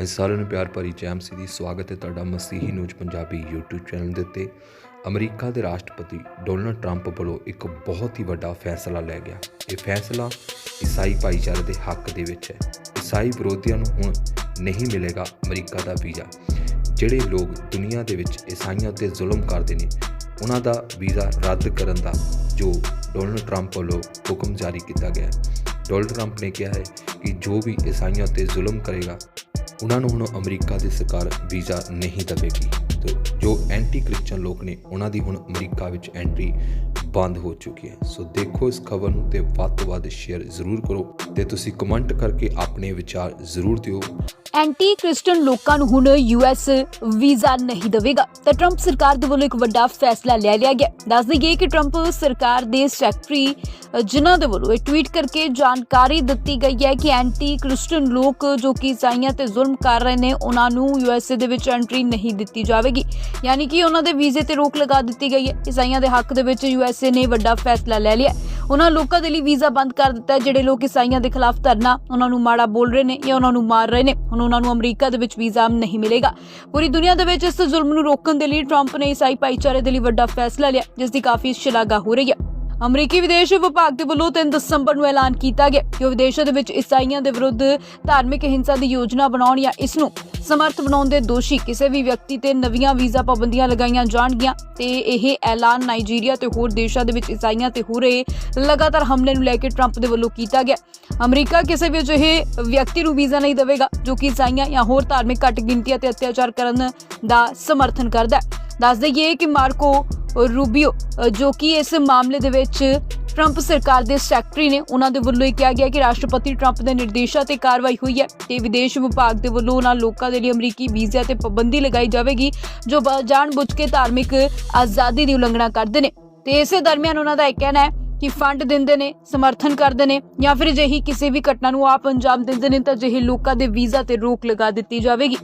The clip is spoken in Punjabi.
ਅੱਜ ਸਾਰਿਆਂ ਨੂੰ ਪਿਆਰ ਭਰੀ ਜੈਮ ਸੀ ਦੀ ਸਵਾਗਤ ਹੈ ਤੁਹਾਡਾ ਮਸੀਹੀ ਨਿਊਜ਼ ਪੰਜਾਬੀ YouTube ਚੈਨਲ ਦੇ ਉੱਤੇ। ਅਮਰੀਕਾ ਦੇ ਰਾਸ਼ਟਰਪਤੀ ਡੋਨਲਡ ਟਰੰਪ ਵੱਲੋਂ ਇੱਕ ਬਹੁਤ ਹੀ ਵੱਡਾ ਫੈਸਲਾ ਲਿਆ ਗਿਆ। ਇਹ ਫੈਸਲਾ ਈਸਾਈ ਭਾਈਚਾਰੇ ਦੇ ਹੱਕ ਦੇ ਵਿੱਚ ਹੈ। ਈਸਾਈ ਵਿਰੋਧੀਆਂ ਨੂੰ ਹੁਣ ਨਹੀਂ ਮਿਲੇਗਾ ਅਮਰੀਕਾ ਦਾ ਵੀਜ਼ਾ। ਜਿਹੜੇ ਲੋਕ ਦੁਨੀਆ ਦੇ ਵਿੱਚ ਈਸਾਈਆਂ ਉੱਤੇ ਜ਼ੁਲਮ ਕਰਦੇ ਨੇ, ਉਹਨਾਂ ਦਾ ਵੀਜ਼ਾ ਰੱਦ ਕਰਨ ਦਾ ਜੋ ਡੋਨਲਡ ਟਰੰਪ ਵੱਲੋਂ ਹੁਕਮ ਜਾਰੀ ਕੀਤਾ ਗਿਆ ਹੈ। ਡੋਨਲਡ ਟਰੰਪ ਨੇ ਕਿਹਾ ਹੈ ਕਿ ਜੋ ਵੀ ਈਸਾਈਆਂ ਉੱਤੇ ਜ਼ੁਲਮ ਕਰੇਗਾ ਉਹਨਾਂ ਨੂੰ ਹੁਣ ਅਮਰੀਕਾ ਦੀ ਸਰਕਾਰ ਵੀਜ਼ਾ ਨਹੀਂ ਦੇਵੇਗੀ। ਤੇ ਜੋ ਐਂਟੀ ਕ੍ਰਿਸਚੀਅਨ ਲੋਕ ਨੇ, ਉਹਨਾਂ ਦੀ ਹੁਣ ਅਮਰੀਕਾ ਵਿੱਚ ਐਂਟਰੀ ਬੰਦ ਹੋ ਚੁੱਕੀ ਹੈ। ਸੋ ਦੇਖੋ ਇਸ ਖਬਰ ਨੂੰ ਤੇ ਵੱਧ ਤੋਂ ਵੱਧ ਸ਼ੇਅਰ ਜ਼ਰੂਰ ਕਰੋ ਤੇ ਤੁਸੀਂ ਕਮੈਂਟ ਕਰਕੇ ਆਪਣੇ ਵਿਚਾਰ ਜ਼ਰੂਰ ਦਿਓ। ਐਂਟੀ ਕ੍ਰਿਸਚਨ ਲੋਕਾਂ ਨੂੰ ਹੁਣ ਯੂਐਸ ਵੀਜ਼ਾ ਨਹੀਂ ਦੇਵੇਗਾ। ਤਾਂ ਟਰੰਪ ਸਰਕਾਰ ਦੇ ਵੱਲੋਂ ਇੱਕ ਵੱਡਾ ਫੈਸਲਾ ਲੈ ਲਿਆ ਗਿਆ। ਦੱਸ ਦਈਏ ਕਿ ਟਰੰਪ ਸਰਕਾਰ ਦੇ ਸੈਕਟਰੀ ਜਿਨ੍ਹਾਂ ਦੇ ਵੱਲੋਂ ਇਹ ਟਵੀਟ ਕਰਕੇ ਜਾਣਕਾਰੀ ਦਿੱਤੀ ਗਈ ਹੈ ਕਿ ਐਂਟੀ ਕ੍ਰਿਸਚਨ ਲੋਕ ਜੋ ਕਿ ਈਸਾਈਆਂ ਤੇ ਜ਼ੁਲਮ ਕਰ ਰਹੇ ਨੇ, ਉਹਨਾਂ ਨੂੰ ਯੂਐਸਏ ਦੇ ਵਿੱਚ ਐਂਟਰੀ ਨਹੀਂ ਦਿੱਤੀ ਜਾਵੇਗੀ। ਯਾਨੀ ਕਿ ਉਹਨਾਂ ਦੇ ਵੀਜ਼ੇ ਤੇ ਰੋਕ ਲਗਾ ਦਿੱਤੀ ਗਈ ਹੈ। ਈਸਾਈਆਂ ਦੇ ਹੱਕ ਦੇ ਵਿੱਚ ਯੂਐਸਏ ਨੇ ਵੱਡਾ ਫੈਸਲਾ ਲੈ ਲਿਆ ਉਹਨਾਂ ਲੋਕਾਂ ਦੇ ਲਈ ਵੀਜ਼ਾ ਬੰਦ ਕਰ ਦਿੱਤਾ ਹੈ, ਜਿਹੜੇ ਲੋਕ ਈਸਾਈਆਂ ਦੇ ਖਿਲਾਫ ਧਰਨਾ, ਉਹਨਾਂ ਨੂੰ ਮਾੜਾ ਬੋਲ ਰਹੇ ਨੇ ਜਾਂ ਉਹਨਾਂ ਨੂੰ ਮਾਰ ਰਹੇ ਨੇ। ਹੁਣ ਉਹਨਾਂ ਨੂੰ ਅਮਰੀਕਾ ਦੇ ਵਿੱਚ ਵੀਜ਼ਾ ਨਹੀਂ ਮਿਲੇਗਾ। ਪੂਰੀ ਦੁਨੀਆ ਦੇ ਵਿੱਚ ਇਸ ਜ਼ੁਲਮ ਨੂੰ ਰੋਕਣ ਦੇ ਲਈ ਟਰੰਪ ਨੇ ਈਸਾਈ ਭਾਈਚਾਰੇ ਦੇ ਲਈ ਵੱਡਾ ਫੈਸਲਾ ਲਿਆ, ਜਿਸ ਦੀ ਕਾਫੀ ਸ਼ਲਾਘਾ ਹੋ ਰਹੀ ਹੈ। ਅਮਰੀਕੀ ਵਿਦੇਸ਼ ਵਿਭਾਗ ਦੇ ਵੱਲੋਂ 3 ਦਸੰਬਰ ਨੂੰ ਐਲਾਨ ਕੀਤਾ ਗਿਆ ਕਿ ਵਿਦੇਸ਼ਾਂ ਦੇ ਵਿੱਚ ਈਸਾਈਆਂ ਦੇ ਵਿਰੁੱਧ ਧਾਰਮਿਕ ਹਿੰਸਾ ਦੀ ਯੋਜਨਾ ਬਣਾਉਣ ਜਾਂ ਇਸ ਨੂੰ ਸਮਰਥ ਬਣਾਉਣ ਦੇ ਦੋਸ਼ੀ ਕਿਸੇ ਵੀ ਵਿਅਕਤੀ ਤੇ ਨਵੀਆਂ ਵੀਜ਼ਾ ਪਾਬੰਦੀਆਂ ਲਗਾਈਆਂ ਜਾਣਗੀਆਂ ਤੇ ਇਹ ਐਲਾਨ ਨਾਈਜੀਰੀਆ ਤੇ ਹੋਰ ਦੇਸ਼ਾਂ ਦੇ ਵਿੱਚ ਈਸਾਈਆਂ ਤੇ ਹੋ ਰਹੇ ਲਗਾਤਾਰ ਹਮਲੇ ਨੂੰ ਲੈ ਕੇ ਟਰੰਪ ਦੇ ਵੱਲੋਂ ਕੀਤਾ ਗਿਆ। ਅਮਰੀਕਾ ਕਿਸੇ ਵੀ ਅਜਿਹੇ ਵਿਅਕਤੀ ਨੂੰ ਵੀਜ਼ਾ ਨਹੀਂ ਦੇਵੇਗਾ, ਜੋ ਕਿ ਈਸਾਈਆਂ ਜਾਂ ਹੋਰ ਧਾਰਮਿਕ ਘੱਟ ਗਿਣਤੀਆਂ ਤੇ ਅਤਿਆਚਾਰ ਕਰਨ ਦਾ ਸਮਰਥਨ ਕਰਦਾ ਹੈ। ਦੱਸ ਦਈਏ ਕਿ ਮਾਰਕੋ ਰੂਬੀਓ ਜੋ ਕਿ ਇਸ ਮਾਮਲੇ ਦੇ ਵਿੱਚ ਟਰੰਪ ਸਰਕਾਰ ਦੇ ਸੈਕਟਰੀ ਨੇ ਉਹਨਾਂ ਦੇ ਵੱਲੋਂ ਇਹ ਕਿਹਾ ਗਿਆ ਕਿ ਰਾਸ਼ਟਰਪਤੀ ਟਰੰਪ ਦੇ ਨਿਰਦੇਸ਼ਾਂ ਤੇ ਕਾਰਵਾਈ ਹੋਈ ਹੈ ਤੇ ਵਿਦੇਸ਼ ਵਿਭਾਗ ਦੇ ਵੱਲੋਂ ਉਹਨਾਂ ਲੋਕਾਂ ਦੇ ਲਈ ਅਮਰੀਕੀ ਵੀਜ਼ਾ ਤੇ ਪਾਬੰਦੀ ਲਗਾਈ ਜਾਵੇਗੀ, ਜੋ ਬ- ਜਾਣਬੁੱਝ ਕੇ ਧਾਰਮਿਕ ਆਜ਼ਾਦੀ ਦੀ ਉਲੰਘਣਾ ਕਰਦੇ ਨੇ। ਤੇ ਇਸੇ ਦਰਮਿਆਨ ਉਹਨਾਂ ਦਾ ਇਹ ਕਹਿਣਾ ਹੈ ਕਿ ਫੰਡ ਦਿੰਦੇ ਨੇ, ਸਮਰਥਨ ਕਰਦੇ ਨੇ ਜਾਂ ਫਿਰ ਅਜਿਹੀ ਕਿਸੇ ਵੀ ਘਟਨਾ ਨੂੰ ਆਪ ਅੰਜਾਮ ਦਿੰਦੇ ਨੇ ਤਾਂ ਅਜਿਹੇ ਲੋਕਾਂ ਦੇ ਵੀਜ਼ਾ ਤੇ ਰੋਕ ਲਗਾ ਦਿੱਤੀ ਜਾਵੇਗੀ।